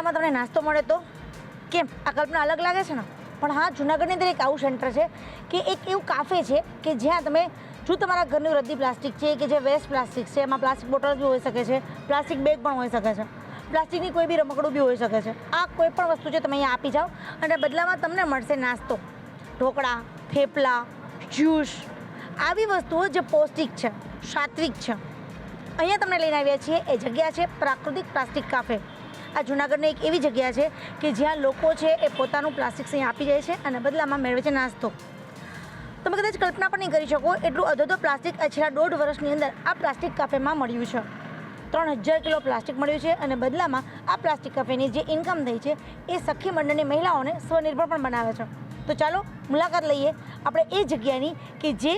બદલામાં તમને નાસ્તો મળે તો? કેમ? આ કલ્પના અલગ લાગે છે ને? પણ હા, જુનાગઢની અંદર એક આવું સેન્ટર છે કે એક એવું કાફે છે કે જ્યાં તમે જો તમારા ઘરનું રદ્દી પ્લાસ્ટિક છે કે જે વેસ્ટ પ્લાસ્ટિક છે, એમાં પ્લાસ્ટિક બોટલ બી હોઈ શકે છે, પ્લાસ્ટિક બેગ પણ હોઈ શકે છે, પ્લાસ્ટિકની કોઈ બી રમકડું બી હોઈ શકે છે. આ કોઈ પણ વસ્તુ છે તમે અહીંયા આપી જાઓ અને બદલામાં તમને મળશે નાસ્તો. ઢોકળા, થેપલા, જ્યુસ, આવી વસ્તુઓ જે પૌષ્ટિક છે, સાત્વિક છે. અહીંયા તમને લઈને આવ્યા છીએ, એ જગ્યા છે પ્રાકૃતિક પ્લાસ્ટિક કાફે આ જૂનાગઢની એક એવી જગ્યા છે કે જ્યાં લોકો છે એ પોતાનું પ્લાસ્ટિક અહીંયા આપી જાય છે અને બદલામાં મેળવે છે નાસ્તો. તમે કદાચ કલ્પના પણ નહીં કરી શકો એટલું અધોધો પ્લાસ્ટિક છેલ્લા દોઢ વર્ષની અંદર આ પ્લાસ્ટિક કાફેમાં મળ્યું છે. ત્રણ હજાર કિલો પ્લાસ્ટિક મળ્યું છે અને બદલામાં આ પ્લાસ્ટિક કાફેની જે ઇન્કમ થઈ છે એ સખી મંડળની મહિલાઓને સ્વનિર્ભર પણ બનાવે છે. તો ચાલો મુલાકાત લઈએ આપણે એ જગ્યાની કે જે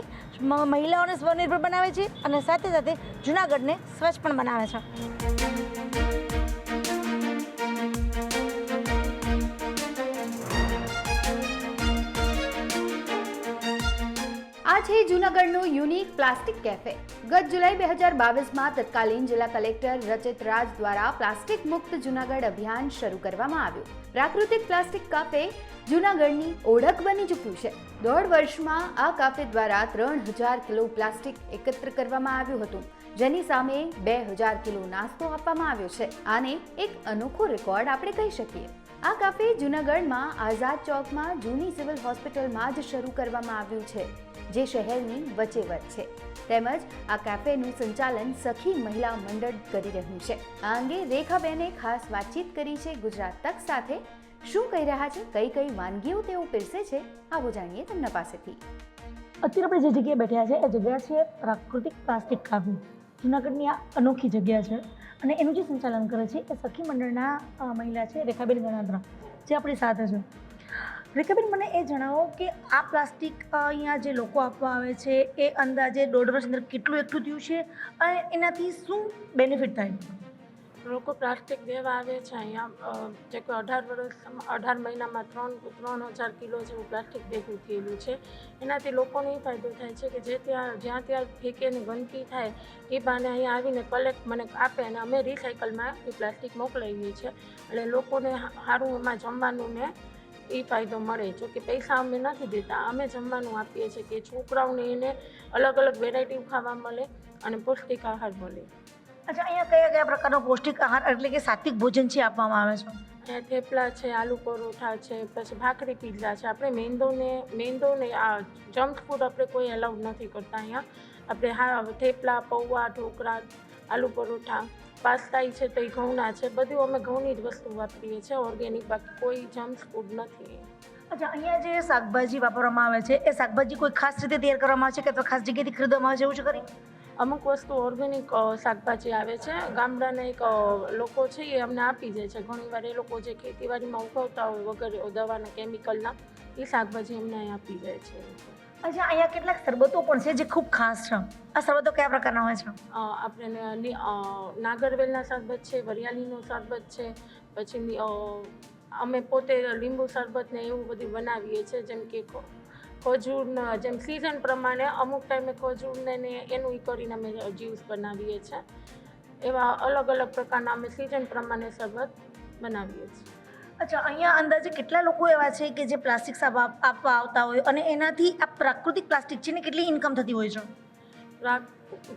મહિલાઓને સ્વનિર્ભર બનાવે છે અને સાથે સાથે જૂનાગઢને સ્વચ્છ પણ બનાવે છે. છે જૂનાગઢનું યુનિક પ્લાસ્ટિક કેફે. ગત જુલાઈ બે હજાર બાવીસમાં તત્કાલીન જિલ્લા કલેક્ટર રચિત રાજ દ્વારા પ્લાસ્ટિક મુક્ત જૂનાગઢ અભિયાન શરૂ કરવામાં આવ્યું. પ્રાકૃતિક પ્લાસ્ટિક કાફે જૂનાગઢની ઓળખ બની ચૂક્યું છે. દોઢ વર્ષમાં આ કાફે દ્વારા ત્રણ હજાર કિલો પ્લાસ્ટિક એકત્ર કરવામાં આવ્યું હતું. જેની સામે બે હજાર કિલો નાસ્તો આપવામાં આવ્યો છે. આને એક અનોખો રેકોર્ડ આપણે કહી શકીએ. આ કાફે જૂનાગઢમાં આઝાદ ચોકમાં જૂની સિવિલ હોસ્પિટલમાં જ શરૂ કરવામાં આવ્યું છે. જે શહેરની વચ્ચે વચ્ચ છે. તેમજ આ કેફેનું સંચાલન સખી મહિલા મંડળ કરી રહ્યું છે. આ અંગે રેખાબેને ખાસ વાતચીત કરી છે ગુજરાત તક સાથે. શું કહી રહ્યા છે? કઈ કઈ વાનગીઓ તેઓ પીરસે છે? આવો જાણીએ તેમના પાસેથી. અત્યારે આપણે જે જગ્યાએ બેઠ્યા છે, એ જગ્યા છે પ્રાકૃતિક પ્લાસ્ટિક કાફે જુનાગઢની આ અનોખી જગ્યા છે અને એનું જે સંચાલન કરે છે એ સખી મંડળના મહિલા છે રેખાબેન ગણાત્રા. જે આપણી સાથે છે. રેખાબેન, મને એ જણાવો કે આ પ્લાસ્ટિક અહીંયા જે લોકો આપવા આવે છે, એ અંદાજે દોઢ વર્ષ અંદર કેટલું એકઠું થયું છે અને એનાથી શું બેનિફિટ થાય? લોકો પ્લાસ્ટિક દેવા આવે છે અહીંયા જે કોઈ અઢાર વર્ષ, અઢાર મહિનામાં ત્રણ ત્રણ હજાર કિલો જેવું પ્લાસ્ટિક ભેગું થયેલું છે. એનાથી લોકોને એ ફાયદો થાય છે કે જે ત્યાં, જ્યાં ત્યાં ફેંકે ને ગંદકી થાય, એ બાને અહીંયા આવીને કલેક્ટ મને આપે અને અમે રિસાયકલમાં એ પ્લાસ્ટિક મોકલાવીએ છીએ. એટલે લોકોને સારું એમાં જમવાનું ને એ ફાયદો મળે. જો કે પૈસા અમે નથી દેતા અમે જમવાનું આપીએ છીએ કે છોકરાઓને એને અલગ અલગ વેરાયટી ખાવા મળે અને પૌષ્ટિક આહાર મળે. અચ્છા અહીંયા કયા કયા પ્રકારનો પૌષ્ટિક આહાર એટલે કે સાત્વિક ભોજન છે આપવામાં આવે છે? અહીંયા થેપલા છે આલુ પરોઠા છે પછી ભાખરી પીઝા છે. આપણે મેંદોને મેંદોને આ જંક ફૂડ આપણે કોઈ એલાઉડ નથી કરતા અહીંયા. આપણે હા થેપલા પૌવા ઢોકળા આલુ પરોઠા પાસ્તા છે તો એ ઘઉંના છે. બધું અમે ઘઉંની જ વસ્તુ વાપરીએ છીએ. ઓર્ગેનિક બાકી કોઈ જમ્સ ફૂડ નથી. અચ્છા અહીંયા જે શાકભાજી વાપરવામાં આવે છે એ શાકભાજી કોઈ ખાસ રીતે તૈયાર કરવામાં આવે છે કે અથવા ખાસ જગ્યાએથી ખરીદવામાં આવે છે એવું છે કરી અમુક વસ્તુ ઓર્ગેનિક શાકભાજી આવે છે. ગામડાના એક લોકો છે એ અમને આપી જાય છે. ઘણીવાર એ લોકો જે ખેતીવાડીમાં ઉગાવતા હોય વગર દવાના કેમિકલના એ શાકભાજી અમને આપી જાય છે. અચ્છા, અહીંયા કેટલાક શરબતો પણ છે જે ખૂબ ખાસ છે. આ શરબતો કયા પ્રકારના હોય છે? આપણે નાગરવેલના શરબત છે, વરિયાળીનું શરબત છે પછી અમે પોતે લીંબુ શરબત ને એવું બધું બનાવીએ છીએ જેમ કે ખજૂર જેમ સિઝન પ્રમાણે અમુક ટાઈમે ખજૂરને ને એનું કરીને અમે જ્યુસ બનાવીએ છીએ એવા અલગ અલગ પ્રકારના અમે સિઝન પ્રમાણે શરબત બનાવીએ છીએ. અચ્છા, અહીંયા અંદાજે કેટલા લોકો એવા છે કે જે પ્લાસ્ટિક સાબ આપવા આવતા હોય? અને એનાથી આ પ્રાકૃતિક પ્લાસ્ટિક છે ને કેટલી ઇન્કમ થતી હોય છે?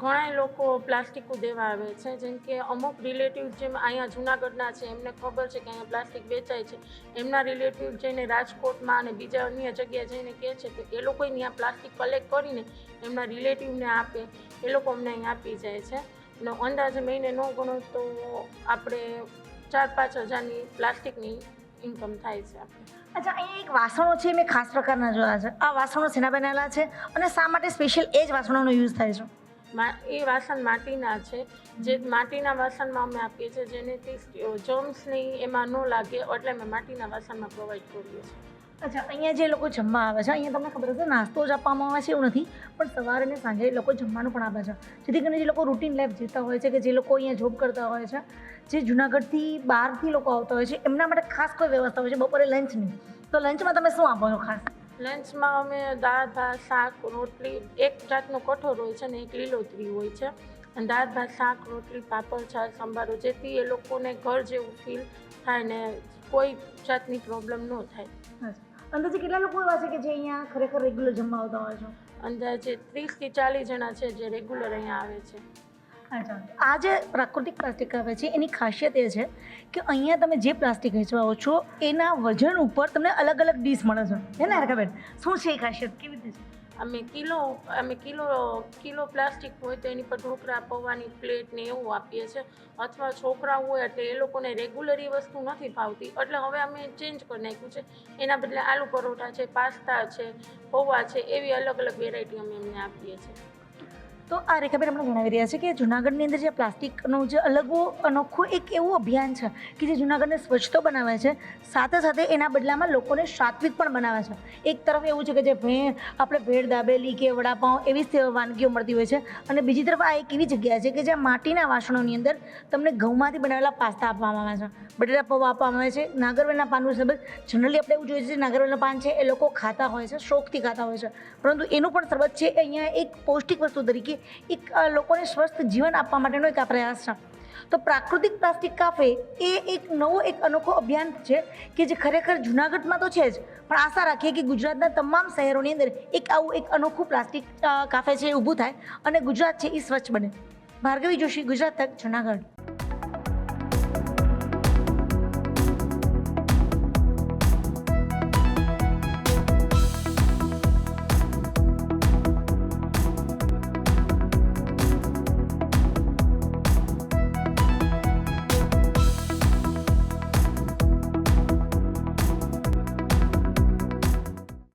ઘણા લોકો પ્લાસ્ટિક દેવા આવે છે. જેમ કે અમુક રિલેટિવ જેમ અહીંયા જુનાગઢના છે, એમને ખબર છે કે અહીંયા પ્લાસ્ટિક વેચાય છે. એમના રિલેટિવ જઈને રાજકોટમાં અને બીજા અન્ય જગ્યાએ જઈને કહે છે કે એ લોકોએ ત્યાં પ્લાસ્ટિક કલેક્ટ કરીને એમના રિલેટિવને આપે. એ લોકો અમને અહીં આપી જાય છે. અને અંદાજે મહિને ન ગણો તો આપણે ચાર પાંચ હજારની પ્લાસ્ટિકની ઇન્કમ થાય છે આપણે અચ્છા અહીંયા એક વાસણો છે મેં ખાસ પ્રકારના જોયા છે. આ વાસણો શેના બનેલા છે અને શા માટે સ્પેશિયલ એ જ વાસણોનો યુઝ થાય છે? એ વાસણ માટીના છે. જે માટીના વાસણમાં અમે આપીએ છીએ જેનેથી જર્મ્સ નહીં એમાં ન લાગે એટલે અમે માટીના વાસણમાં પ્રોવાઈડ કરીએ છીએ. અચ્છા, અહીંયા જે લોકો જમવા આવે છે, અહીંયા તમને ખબર હશે, નાસ્તો જ આપવામાં આવે છે એવું નથી, પણ સવારે અને સાંજે લોકો જમવાનું પણ આપે છે. જેથી કરીને જે લોકો રૂટીન લાઈફ જીવતા હોય છે કે જે લોકો અહીંયા જોબ કરતા હોય છે, જે જુનાગઢથી બહારથી લોકો આવતા હોય છે, એમના માટે ખાસ કોઈ વ્યવસ્થા હોય છે? બપોરે લંચની તો લંચમાં તમે શું આપો છો ખાસ? લંચમાં અમે દાળ, ભાત, શાક, રોટલી, એક જાતનો કઠોર હોય છે ને એક લીલોતરી હોય છે. અને દાળ, ભાત, શાક, રોટલી, પાપડ, છાશ, સંભારો, જેથી એ લોકોને ઘર જેવું ફીલ થાય ને કોઈ જાતની પ્રોબ્લેમ ન થાય. અંદાજે કેટલા લોકો એવા છે કે જે અહીંયા ખરેખર રેગ્યુલર જમવા આવતા હોય છે? અંદાજે ત્રીસથી ચાલીસ જણા છે જે રેગ્યુલર અહીંયા આવે છે. અચ્છા. આ જે પ્રાકૃતિક પ્લાસ્ટિક આવે છે એની ખાસિયત એ છે કે અહીંયા તમે જે પ્લાસ્ટિક વેચવાઓ છો એના વજન ઉપર તમને અલગ અલગ ડીશ મળે છે. હે ને હરકાબેન શું છે એ ખાસિયત? કેવી રીતે છે? અમે કિલો અમે કિલો કિલો પ્લાસ્ટિક હોય તો એની પર ઢોકરા પૌવાની પ્લેટ ને એવું આપીએ છીએ અથવા છોકરા હોય એટલે એ લોકોને રેગ્યુલર વસ્તુ નથી ભાવતી એટલે હવે અમે ચેન્જ કરી નાખ્યું છે. એના બદલે આલુ પરોઠા છે, પાસ્તા છે, પૌવા છે, એવી અલગ અલગ વેરાયટી અમે એમને આપીએ છીએ. તો આ રેખાબેન આપણે જણાવી રહ્યા છે કે જુનાગઢની અંદર જે પ્લાસ્ટિકનું જે અલગ અનોખો એક એવું અભિયાન છે કે જે જુનાગઢને સ્વચ્છ તો બનાવે છે, સાથે સાથે એના બદલામાં લોકોને સાત્વિક પણ બનાવે છે. એક તરફ એવું છે કે જે ભે આપણે ભેળ દાબેલી કે વડાપાઉં એવી વાનગીઓ મળતી હોય છે અને બીજી તરફ આ એક એવી જગ્યા છે કે જ્યાં માટીના વાસણોની અંદર તમને ઘઉંમાંથી બનાવેલા પાસ્તા આપવામાં આવે છે. બટેટા પૌવા આપવામાં આવે છે. નાગરવેલના પાનનું શરબત જનરલી આપણે એવું જોઈએ છે નાગરવેલના પાન છે એ લોકો ખાતા હોય છે, શોખથી ખાતા હોય છે. પરંતુ એનું પણ શરબત છે અહીંયા એક પૌષ્ટિક વસ્તુ તરીકે એક અ, લોકોને સ્વસ્થ જીવન આપવા માટેનો એક આ પ્રયાસ છે. તો પ્રાકૃતિક પ્લાસ્ટિક કાફે એ એક નવો એક અનોખો અભિયાન છે કે જે ખરેખર જુનાગઢમાં તો છે જ પણ આશા રાખીએ કે ગુજરાતના તમામ શહેરોની અંદર એક આવું એક અનોખું પ્લાસ્ટિક કાફે છે એ ઊભું થાય અને ગુજરાત છે એ સ્વચ્છ બને. ભાર્ગવી જોશી ગુજરાત તક જુનાગઢ.